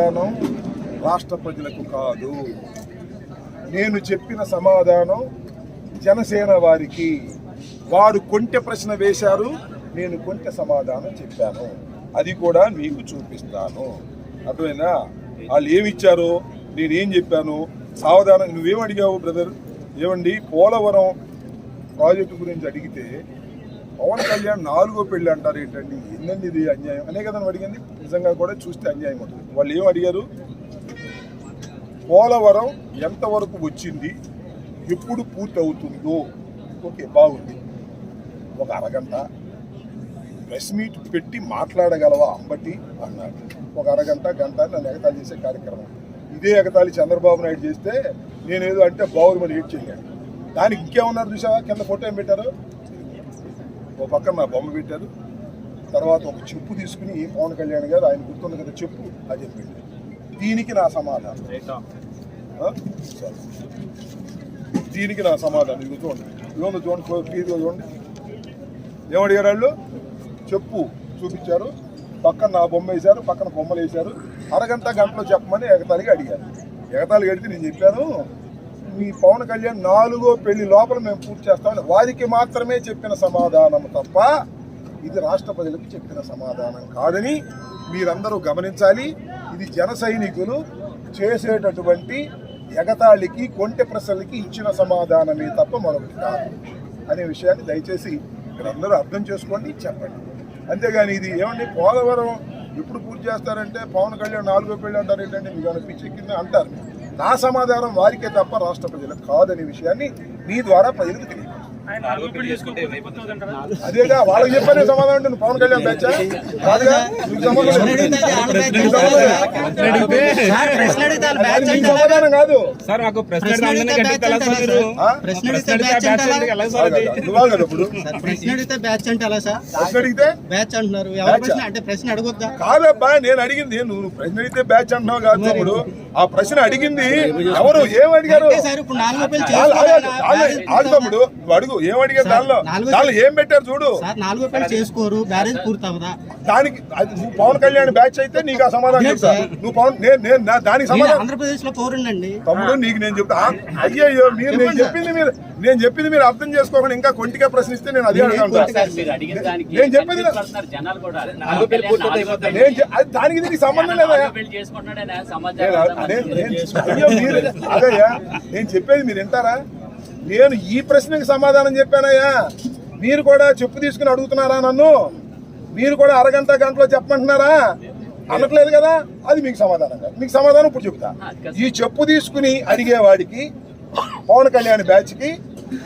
సమాధానం రాష్ట్ర ప్రజలకు కాదు. నేను చెప్పిన సమాధానం జనసేన వారికి. వారు కొంటె ప్రశ్న వేశారు నేను కొంటె సమాధానం చెప్పాను. అది కూడా మీకు చూపిస్తాను. అర్థమైందా? వాళ్ళు ఏమి ఇచ్చారో నేనేం చెప్పాను? సావధానం నువ్వేం అడిగావు బ్రదర్? ఏమండి? పోలవరం ప్రాజెక్టు గురించి అడిగితే పవన్ కళ్యాణ్ నాలుగో పెళ్ళి అంటారు ఏంటండి? ఏందండి ఇది అన్యాయం? అనే కదా అడిగింది. నిజంగా కూడా చూస్తే అన్యాయం ఉంటుంది వాళ్ళు ఏం అడిగారు? పోలవరం ఎంతవరకు వచ్చింది? ఎప్పుడు పూర్తి అవుతుందో ఓకే బాగుంది. ఒక అరగంట ప్రెస్ మీట్ పెట్టి మాట్లాడగలవా అంబటి? అన్నాడు. ఒక అరగంట గంట నన్ను ఎగతాళి చేసే కార్యక్రమం. ఇదే ఎగతాళి చంద్రబాబు నాయుడు చేస్తే నేనేదో అంటే బాగుమని ఏడ్ చేయలేను దానికి ఇంకేమన్నారు చూసావా? కింద ఫోటో ఏం పెట్టారు? ఓ పక్కన నా బొమ్మ పెట్టారు. తర్వాత ఒక చెప్పు తీసుకుని పవన్ కళ్యాణ్ గారు ఆయన గుర్తుంది కదా చెప్పు అది చెప్పింది దీనికి నా సమాధానం. దీనికి నా సమాధానం. ఇది చూడండి. ఇదిగోండి చూడండి క్లియర్గా చూడండి. ఏమడిగారు వాళ్ళు? చెప్పు చూపించారు. పక్కన నా బొమ్మ వేశారు పక్కన బొమ్మలు వేశారు. అరగంట గంటలో చెప్పమని ఎగతాళిగా అడిగారు. ఎగతాళిగా అడిగితే నేను చెప్పాను మీ పవన్ కళ్యాణ్ నాలుగో పెళ్ళి లోపల మేము పూర్తి చేస్తామని వారికి మాత్రమే చెప్పిన సమాధానం తప్ప ఇది రాష్ట్ర ప్రజలకు చెప్పిన సమాధానం కాదని మీరందరూ గమనించాలి. ఇది జన సైనికులు చేసేటటువంటి ఎగతాళికి కొంటె ప్రశ్నలకి ఇచ్చిన సమాధానమే తప్ప మరొకటి కాదు అనే విషయాన్ని దయచేసి మీరందరూ అర్థం చేసుకోండి చెప్పండి. అంతేగాని ఇది ఏమండి పోలవరం ఎప్పుడు పూర్తి చేస్తారంటే పవన్ కళ్యాణ్ నాలుగో పెళ్ళి అంటారు ఏంటంటే మీకు ఏమైనా కింద అంటారు. నా సమాధానం వారికే తప్ప రాష్ట్ర ప్రజలకు కాదనే విషయాన్ని మీ ద్వారా ప్రజలకు తెలియదు? అదేగా వాళ్ళకి చెప్పనే సమాధానం అంటే నువ్వు పవన్ కళ్యాణ్ బ్యాచా? కాదుగా సమాధానం కాదు. ఇప్పుడు కాదబ్బా నేను అడిగింది. నువ్వు ప్రశ్న అడిగితే బ్యాచ్ అంటున్నావు కాదు తమ్ముడు. ఆ ప్రశ్న అడిగింది ఎవరు? ఏం అడిగారు? తమ్ముడు. అడుగు. ఏం అడిగారు దానిలో? దానిలో ఏం పెట్టారు చూడు. సార్ నాలుగో పెళ్ళి చేసుకోరు. దానికి నువ్వు పవన్ కళ్యాణ్ బ్యాచ్ అయితే నీకు ఆ సమాధానం లేదు చెప్తా. సార్. నువ్వు పవన్ నేను దానికి సమాధానం ఆంధ్రప్రదేశ్లో పౌరుండండి తమ్ముడు నీకు నేను చెప్తా. ఆ, అయ్యయ్యో మీరు నేను చెప్పింది మీరు నేను చెప్పింది మీరు అర్థం చేసుకోకుండా ఇంకా కొంటిగా ప్రశ్నిస్తే నేను అదే అడగను సార్, మీరు అడిగిన దానికి నేను చెప్పేది దానికి దీనికి సంబంధం లేదా అదే నేను అదయ్యా నేను చెప్పేది మీరు వింటారా? నేను ఈ ప్రశ్నకి సమాధానం చెప్పానయ్యా. మీరు కూడా చెప్పు తీసుకుని అడుగుతున్నారా నన్ను? మీరు కూడా అరగంట గంటలో చెప్పమంటున్నారా? అనట్లేదు కదా? అది మీకు సమాధానం కాదు. మీకు సమాధానం ఇప్పుడు చెప్తా ఈ చెప్పు తీసుకుని అడిగేవాడికి పవన్ కళ్యాణ్ బ్యాచ్కి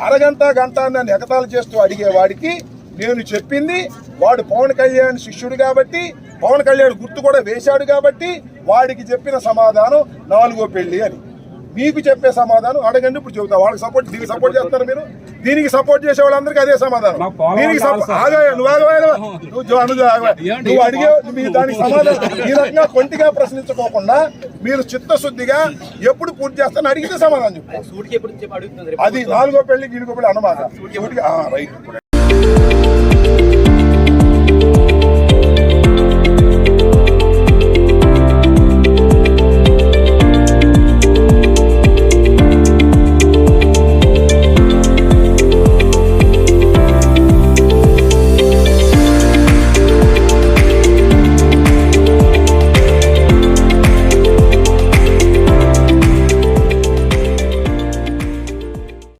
అరగంట గంట నన్ను ఎగతాలు చేస్తూ అడిగేవాడికి నేను చెప్పింది వాడు పవన్ కళ్యాణ్ శిష్యుడు కాబట్టి పవన్ కళ్యాణ్ గుర్తు కూడా వేశాడు కాబట్టి వాడికి చెప్పిన సమాధానం నాలుగో పెళ్ళి అని. మీకు చెప్పే సమాధానం అడగండి ఇప్పుడు చెబుతా. వాళ్ళకి సపోర్ట్ దీనికి సపోర్ట్ చేస్తారు మీరు? దీనికి సపోర్ట్ చేసే వాళ్ళందరికీ అదే సమాధానం. దీనికి నువ్వు అడిగే మీ దానికి సమాధానం ఈ రకంగా కొంటిగా ప్రశ్నించుకోకుండా మీరు చిత్తశుద్ధిగా ఎప్పుడు పూర్తి చేస్తారని అడిగితే సమాధానం చెప్పి. అది నాలుగో పెళ్ళి గిలుగో పెళ్ళి రైట్.